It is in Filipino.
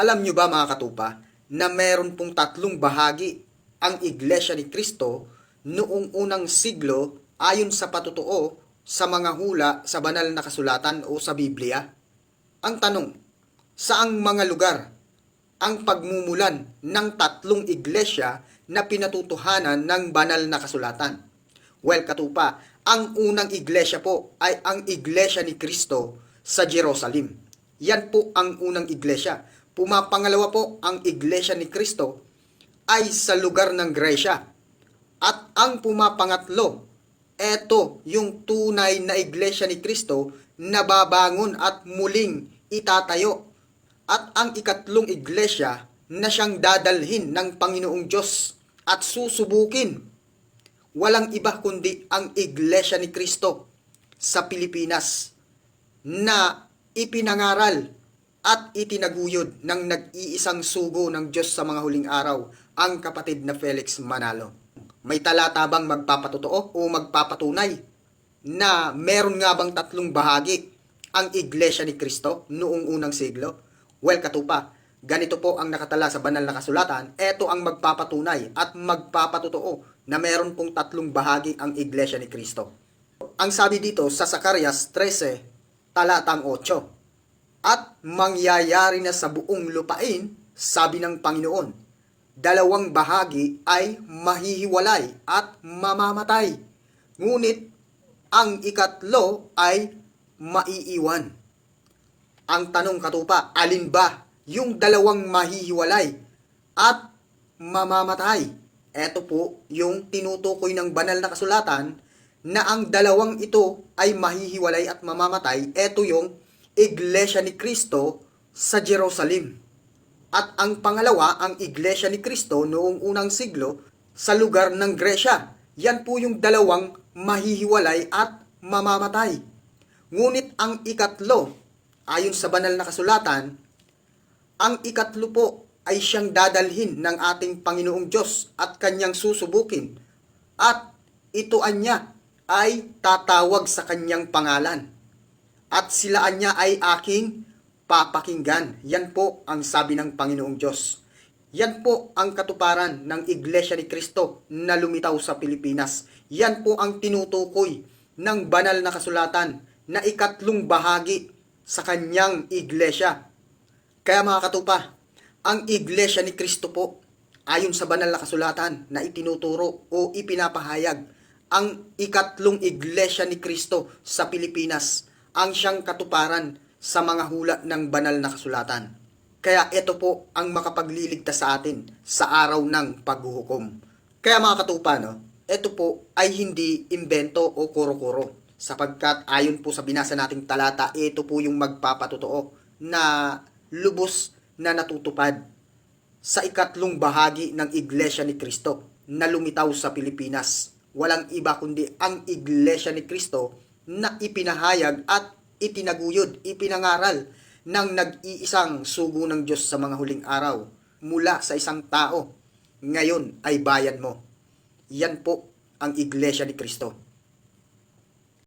Alam nyo ba mga katupa na meron pong tatlong bahagi ang Iglesia ni Kristo noong unang siglo ayon sa patutuo sa mga hula sa banal na kasulatan o sa Biblia? Ang tanong, saang mga lugar ang pagmumulan ng tatlong iglesia na pinatutuhanan ng banal na kasulatan? Well, katupa, ang unang iglesia po ay ang iglesia ni Kristo sa Jerusalem. Yan po ang unang iglesia. Pumapangalawa po ang iglesia ni Kristo ay sa lugar ng Gresya. At ang pumapangatlo, eto yung tunay na iglesia ni Kristo na babangon at muling itatayo. At ang ikatlong iglesia na siyang dadalhin ng Panginoong Diyos at susubukin walang iba kundi ang Iglesia ni Kristo sa Pilipinas na ipinangaral at itinaguyod ng nag-iisang sugo ng Diyos sa mga huling araw, ang kapatid na Felix Manalo. May talata bang magpapatotoo o magpapatunay na meron nga bang tatlong bahagi ang Iglesia ni Kristo noong unang siglo? Well, katupa, ganito po ang nakatala sa banal na kasulatan, ito ang magpapatunay at magpapatotoo na meron pong tatlong bahagi ang Iglesia ni Kristo. Ang sabi dito sa Zacarias 13, talatang 8, At mangyayari na sa buong lupain, sabi ng Panginoon, dalawang bahagi ay mahihiwalay at mamamatay. Ngunit ang ikatlo ay maiiwan. Ang tanong katupa, alin ba yung dalawang mahihiwalay at mamamatay? Ito po yung tinutukoy ng banal na kasulatan na ang dalawang ito ay mahihiwalay at mamamatay. Ito yung Iglesia ni Kristo sa Jerusalem. At ang pangalawa, ang Iglesia ni Kristo noong unang siglo sa lugar ng Gresya. Yan po yung dalawang mahihiwalay at mamamatay. Ngunit ang ikatlo, ayon sa banal na kasulatan, ang ikatlo po ay siyang dadalhin ng ating Panginoong Diyos at kanyang susubukin. At ito anya ay tatawag sa kanyang pangalan. At sila anya ay aking papakinggan. Yan po ang sabi ng Panginoong Diyos. Yan po ang katuparan ng Iglesia ni Kristo na lumitaw sa Pilipinas. Yan po ang tinutukoy ng banal na kasulatan na ikatlong bahagi sa kanyang iglesia. Kaya mga katupa, ang iglesia ni Kristo po, ayon sa banal na kasulatan na itinuturo o ipinapahayag, ang ikatlong iglesia ni Kristo sa Pilipinas, ang siyang katuparan sa mga hula ng banal na kasulatan. Kaya ito po ang makapagliligtas sa atin sa araw ng paghuhukom. Kaya mga katupa, no, ito po ay hindi imbento o kuro-kuro sapagkat ayon po sa binasa nating talata, ito po yung magpapatotoo na lubos na natutupad sa ikatlong bahagi ng Iglesia ni Kristo na lumitaw sa Pilipinas. Walang iba kundi ang Iglesia ni Kristo na ipinahayag at itinaguyod, ipinangaral ng nag-iisang sugo ng Diyos sa mga huling araw mula sa isang tao. Ngayon ay bayan mo. Yan po ang Iglesia ni Kristo.